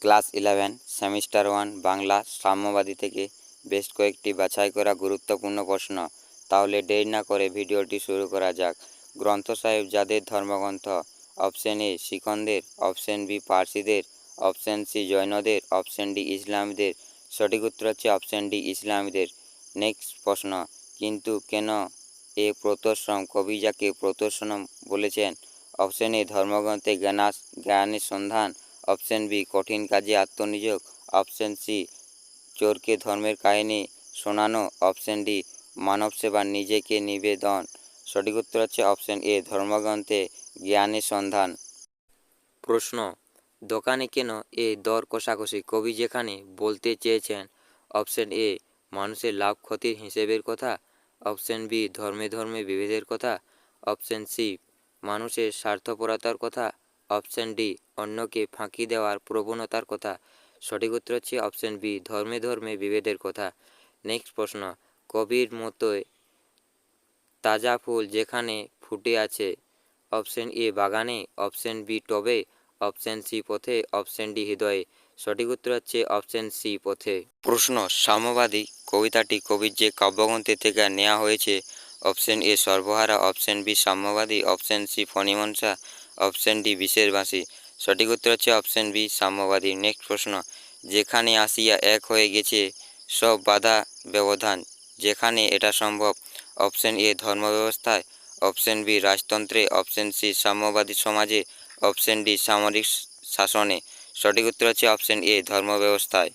Class eleven, semester one, Bangla, Samyabadi থেকে বেশ কয়েকটি বাছাই করা গুরুত্বপূর্ণ প্রশ্ন। তাহলে দেরি না করে ভিডিওটি শুরু করা যাক। গ্রন্থ সাহেব, যাদের ধর্মগ্রন্থ? অপশন এ, শিখনদের। অপশন বি, পার্সিদের। অপশন সি, জৈনদের। অপশন ডি, ইসলামীদের। সঠিক উত্তর হচ্ছে অপশন ডি, ইসলামীদের। নেক্সট প্রশ্ন। কিন্তু কেন এ প্রতশ্রম কবি যাকে প্রতশ্রম বলেছেন। অপশন এ, ধর্মগ্রন্থে জ্ঞানাস, জ্ঞানের সন্ধান। অপশন বি, কঠিন কাজে আত্মনিয়োগ। অপশন সি, চোরকে ধর্মের কাহিনী শোনানো। অপশন ডি, মানব সেবা, নিজেকে নিবেদন। সঠিক উত্তর হচ্ছে অপশন এ, ধর্মগ্রন্থে জ্ঞানের সন্ধান। প্রশ্ন, দোকানে কেন এ দর কষাকষি? কবি যেখানে বলতে চেয়েছেন, অপশন এ, মানুষের লাভ ক্ষতির হিসেবের কথা। অপশন বি, ধর্মে ধর্মে বিভেদের কথা। অপশন সি, মানুষের স্বার্থপরতার কথা। অপশন ডি, অন্যকে ফাঁকি দেওয়ার প্রবণতার কথা। সঠিক উত্তর হচ্ছে অপশন বি, ধর্মে ধর্মে বিভেদের কথা। নেক্সট প্রশ্ন, কবির মতোই তাজা ফুল যেখানে ফুটে আছে? অপশন এ, বাগানে। অপশন বি, টবে। অপশন সি, পথে। অপশন ডি, হৃদয়ে। সঠিক উত্তর হচ্ছে অপশন সি, পথে। প্রশ্ন, সাম্যবাদী কবিতাটি কবির যে কাব্যগ্রন্থে থেকে নেওয়া হয়েছে? Option A, Sarbahara. Option B, Samyabadi. Option C, Phanimanasa. Option D বিশেষবাসী সঠিক উত্তর হচ্ছে অপশন বি, সাম্যবাদী। নেক্সট প্রশ্ন, যেখানে আসিয়া এক হয়ে গেছে, সব বাধা ব্যবধান, যেখানে এটা সম্ভব? অপশন এ ধর্ম ব্যবস্থায় অপশন বি, রাজতন্ত্রে। অপশন সি, সাম্যবাদী সমাজে। অপশন ডি, সামরিক শাসনে। সঠিক উত্তর হচ্ছে অপশন এ ধর্ম ব্যবস্থায়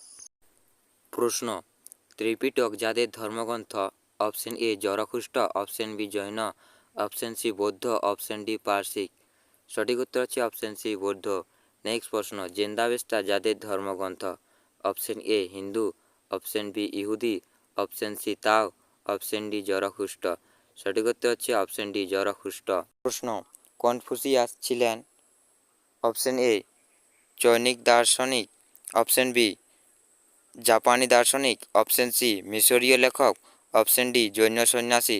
প্রশ্ন, ত্রিপিটক যাদের ধর্মগ্রন্থ? Option A Zoroaster option B, Jain. Option C, বৌদ্ধ। অপশন ডি, পার্সিক। সঠিক উত্তর হচ্ছে অপশন সি বৌদ্ধ। নেক্সট প্রশ্ন, জেন্দাবেস্টা যাদের ধর্মগ্রন্থ। Option A Hindu. Option B ইহুদি। Option C Tao. Option D Zoroaster সঠিক উত্তর হচ্ছে অপশন ডি জরখ্রিস্ট প্রশ্ন, কনফুসিয়াস ছিলেন? অপশন এ চৈনিক দার্শনিক। অপশন বি জাপানি দার্শনিক। অপশন সি মিশরীয় লেখক। অপশন ডি জৈন সন্ন্যাসী।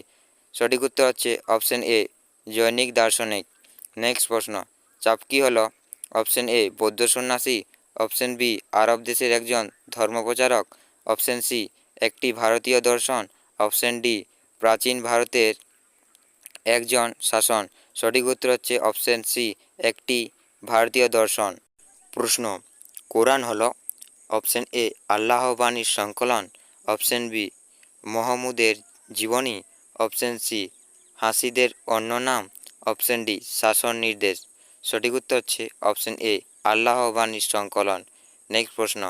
সঠিক উত্তর হচ্ছে অপশন এ জৈনিক দার্শনিক। নেক্সট প্রশ্ন চাপকি হল? অপশন এ বৌদ্ধ সন্ন্যাসী। অপশন বি আরব দেশের একজন ধর্মপ্রচারক। অপশন সি একটি ভারতীয় দর্শন। অপশন ডি প্রাচীন ভারতের একজন শাসন। সঠিক উত্তর হচ্ছে অপশন সি একটি ভারতীয় দর্শন। প্রশ্ন, কোরআন হলো অপশন এ আল্লাহ বাণীর সংকলন। অপশন বি মোহাম্মদের জীবনী। অপশন সি হাসিদের অন্য নাম। অপশন ডি, শাসন নির্দেশ। সঠিক উত্তর হচ্ছে অপশন এ, আল্লাহ বাণীর সংকলন। নেক্সট প্রশ্ন,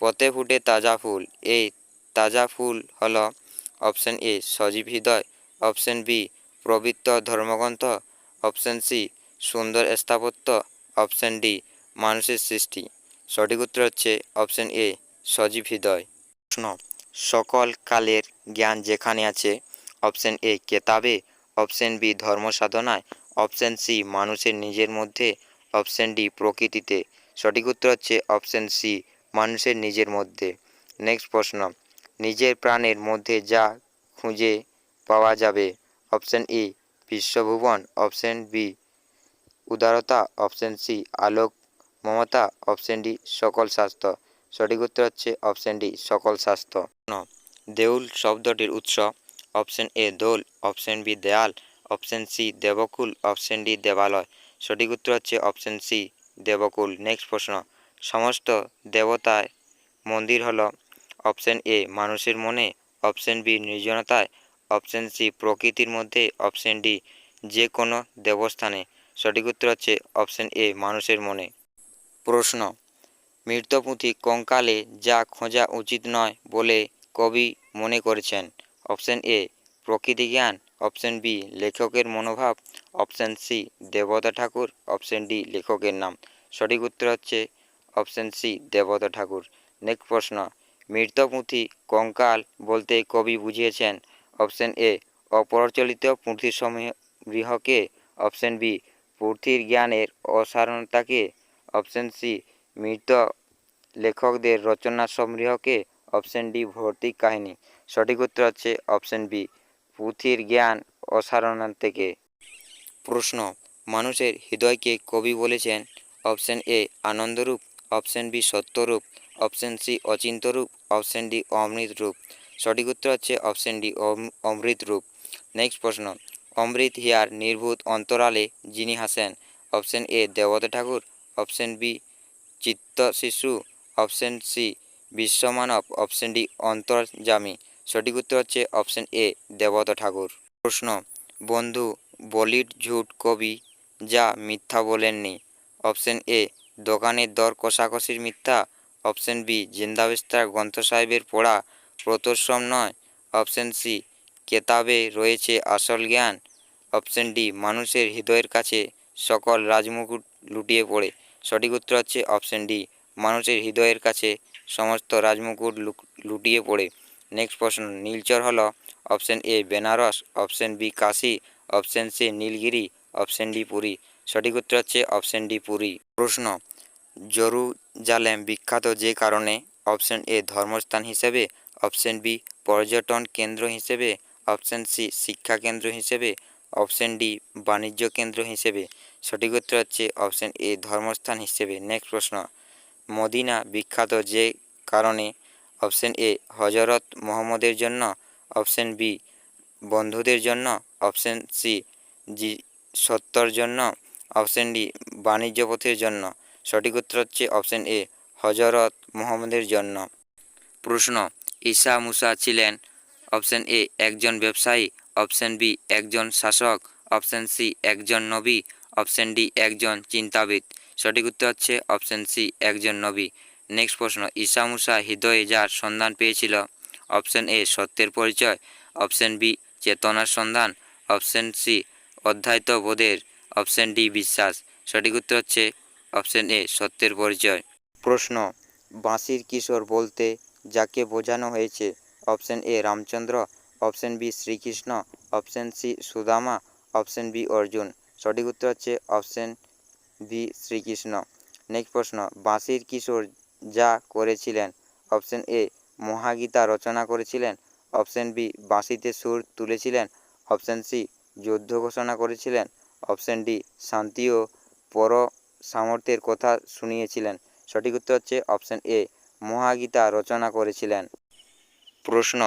পথে ফুটে তাজা ফুল, এই তাজা ফুল হল অপশন এ, সজীব হৃদয়, অপশন বি পবিত্র ধর্মগ্রন্থ, অপশন সি, সুন্দর স্থাপত্য, অপশন ডি, মানুষের সৃষ্টি। সঠিক উত্তর হচ্ছে অপশন এ, সজীব হৃদয়। প্রশ্ন, সকল কালের জ্ঞান যেখানে আছে? অপশন এ, কেতাবে অপশন বি, ধর্ম সাধনায়। অপশন সি, মানুষের নিজের মধ্যে। অপশন ডি, প্রকৃতিতে। সঠিক উত্তর হচ্ছে অপশন সি, মানুষের নিজের মধ্যে। নেক্সট প্রশ্ন। নিজের প্রাণের মধ্যে যা খুঁজে পাওয়া যাবে। অপশন ই বিশ্বভুবন। অপশন বি, উদারতা। অপশন সি, আলোক মমতা। অপশন ডি, সকল স্বাস্থ্য। সঠিক উত্তর হচ্ছে অপশন ডি, সকল স্বাস্থ্য। দেউল শব্দটির উৎস। অপশন এ দোল, অপশন বি দেয়াল, অপশন সি দেবকুল, অপশন ডি দেবালয়। সঠিক উত্তর হচ্ছে অপশন সি দেবকুল। নেক্সট প্রশ্ন। সমস্ত দেবতায় মন্দির হলো অপশন এ মানুষের মনে, অপশন বি নির্জনতায়, অপশন সি প্রকৃতির মধ্যে, অপশন ডি যে কোনো দেবস্থানে। সঠিক উত্তর হচ্ছে অপশন এ মানুষের মনে। প্রশ্ন। মৃতপুঁথি কঙ্কালে যা খোঁজা উচিত নয় বলে কবি মনে করেছেন। অপশন এ, প্রকৃতি জ্ঞান। অপশন বি, লেখকের মনোভাব। অপশন সি, দেবতা ঠাকুর। অপশন ডি, লেখকের নাম। সঠিক উত্তর হচ্ছে অপশন সি, দেবতা ঠাকুর। নেক্সট প্রশ্ন মৃতপুঁথি কঙ্কাল বলতে কবি বুঝিয়েছেন। অপশন এ, অপ্রচলিত পুঁথির সমূহকে অপশন বি, পুঁথির জ্ঞানের অসারণতাকে। অপশন সি, মৃত লেখকদের রচনা সমূহকে অপশন ডি, ভৌতিক কাহিনী। সঠিক উত্তর হচ্ছে অপশন বি পুঁথির জ্ঞান অসারণার থেকে। প্রশ্ন, মানুষের হৃদয়কে কবি বলেছেন অপশন এ আনন্দরূপ অপশন বি সত্যরূপ অপশন সি অচিন্তরূপ অপশন ডি অমৃত রূপ সঠিক উত্তর হচ্ছে অপশন ডি অমৃত রূপ নেক্সট প্রশ্ন, অমৃত হিয়ার নির্ভূত অন্তরালে যিনি হাসেন অপশন এ দেবতা ঠাকুর অপশন বি চিত্ত শিশু অপশন সি বিশ্বমানব অপশন ডি অন্তর্জামী সঠিক উত্তর হচ্ছে অপশন এ দেবতা ঠাকুর। প্রশ্ন, বন্ধু বলিড ঝুট কবি, যা মিথ্যা বলেননি? অপশন এ দোকানের দর কষাকষির মিথ্যা। অপশন বি জিন্দাবিস্তার গ্রন্থ সাহেবের পড়া প্রতশ্রম নয়। অপশন সি কেতাবে রয়েছে আসল জ্ঞান। অপশন ডি মানুষের হৃদয়ের কাছে সকল রাজমুকুট লুটিয়ে পড়ে। সঠিক উত্তর হচ্ছে অপশন ডি মানুষের হৃদয়ের কাছে সমস্ত রাজমুকুট লুটিয়ে পড়ে। নেক্সট প্রশ্ন, নীলচর হলো option A Benares option B Kashi option C Nilgiri option D Puri. সঠিক উত্তর হচ্ছে অপশন ডি পুরী। প্রশ্ন, জরুজালেম বিখ্যাত যে কারণে অপশন এ ধর্মস্থান হিসেবে অপশন বি পর্যটন কেন্দ্র হিসেবে অপশন সি শিক্ষা কেন্দ্র হিসেবে অপশন ডি বাণিজ্য কেন্দ্র হিসেবে। সঠিক উত্তর হচ্ছে অপশন এ ধর্মস্থান হিসেবে। নেক্সট প্রশ্ন, মদিনা বিখ্যাত যে কারণে অপশন এ হজরত মোহাম্মদের জন্য। অপশন বি, বন্ধুদের জন্য। অপশন সি, জি, সত্যর জন্য। অপশন ডি, বাণিজ্য পথের জন্য। সঠিক উত্তর হচ্ছে অপশন এ হজরত মোহাম্মদের জন্য। প্রশ্ন, ঈসা মুসা ছিলেন? অপশন এ, একজন ব্যবসায়ী। অপশন বি, একজন শাসক। অপশন সি, একজন নবী। অপশন ডি, একজন চিন্তাবিদ। সঠিক উত্তর হচ্ছে অপশন সি, একজন নবী। নেক্সট প্রশ্ন ঈসা মুসা হৃদয়ে যার সন্ধান পেয়েছিল? অপশন এ সত্যের পরিচয়। অপশন বি চেতনার সন্ধান। অপশন সি অধ্যায়িত বোধের। অপশন ডি বিশ্বাস। সঠিক উত্তর হচ্ছে অপশন এ সত্যের পরিচয়। প্রশ্ন, বাঁশির কিশোর বলতে যাকে বোঝানো হয়েছে? Option A Ramchandra. Option B Shrikrishna. Option C Sudama. Option B Arjun. সঠিক উত্তর হচ্ছে অপশন বি শ্রীকৃষ্ণ। নেক্সট প্রশ্ন, বাঁশির কিশোর যা করেছিলেন। অপশন এ, মহাগীতা রচনা করেছিলেন। অপশন বি, বাঁশিতে সুর তুলেছিলেন। অপশন সি, যুদ্ধ ঘোষণা করেছিলেন। অপশন ডি, শান্তি ও পর সামর্থ্যের কথা শুনিয়েছিলেন। সঠিক উত্তর হচ্ছে অপশন এ, মহাগীতা রচনা করেছিলেন। প্রশ্ন,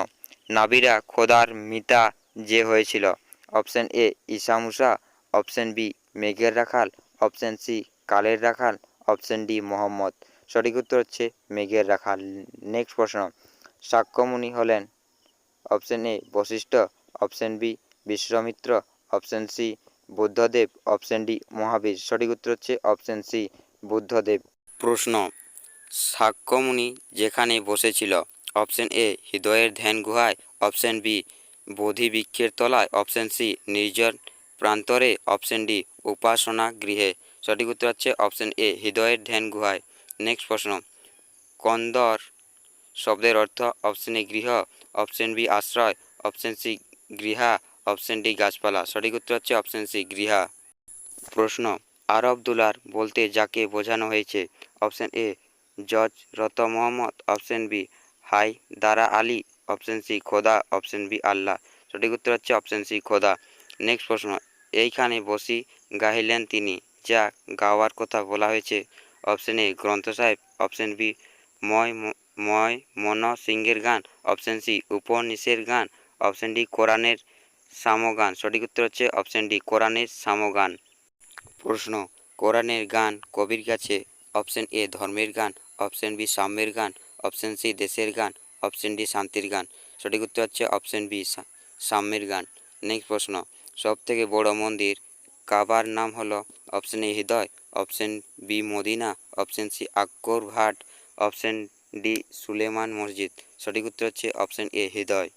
নাবিরা খোদার মিতা যে হয়েছিল? Option A Musa. Option B, মেঘের রাখাল। অপশন সি, কালের রাখাল। Option D, Mohammad. সঠিক উত্তর হচ্ছে মেঘের রাখাল। নেক্সট প্রশ্ন সাক্ষ্যমুনি হলেন option A Vashishtha option B Vishwamitra option C Buddhadev option D Mahavir. সঠিক উত্তর হচ্ছে অপশন সি বুদ্ধদেব। প্রশ্ন সাক্ষ্যমুনি যেখানে বসেছিল অপশন এ হৃদয়ের ধ্যান গুহায় অপশন বি বোধি বৃক্ষের তলায় অপশন সি নির্জন প্রান্তরে অপশন ডি উপাসনা গৃহে। সঠিক উত্তর হচ্ছে অপশন এ হৃদয়ের ধ্যান গুহায়। নেক্সট প্রশ্ন। কন্দর শব্দের অর্থ অপশন এ গৃহ অপশন বি আশ্রয় অপশন সি গৃহা অপশন ডি গাছপালা। সঠিক উত্তর হচ্ছে অপশন সি গৃহা। প্রশ্ন, আরব দুলার বলতে যাকে বোঝানো হয়েছে? অপশন এ জজ রত Mohammad option B Haidar Ali option C খোদা অপশন বি আল্লাহ। সঠিক উত্তর হচ্ছে অপশন সি খোদা। নেক্সট প্রশ্ন, এইখানে বসি গাইলেন তিনি, যা গাওয়ার কথা বলা হয়েছে। অপশন এ, গ্রন্থ সাহেব। অপশন বি, ময় ময় মন সিংহের গান। অপশন সি, উপনিষের গান। অপশন ডি, কোরআনের সামগান। সঠিক উত্তর হচ্ছে অপশন ডি, কোরআনের সামগান। প্রশ্ন, কোরআনের গান কবির কাছে? অপশন এ, ধর্মের গান। অপশন বি, সাম্যের গান। অপশন সি, দেশের গান। অপশন ডি, শান্তির গান। সঠিক উত্তর হচ্ছে অপশন বি সাম্যের গান। নেক্সট প্রশ্ন সব থেকে বড় মন্দির কাবার নাম হলো option A, Hridoy. Option B Medina, option C Akbar ঘাট, অপশন ডি সুলেমান মসজিদ। সঠিক উত্তর হচ্ছে অপশন এ, হৃদয়।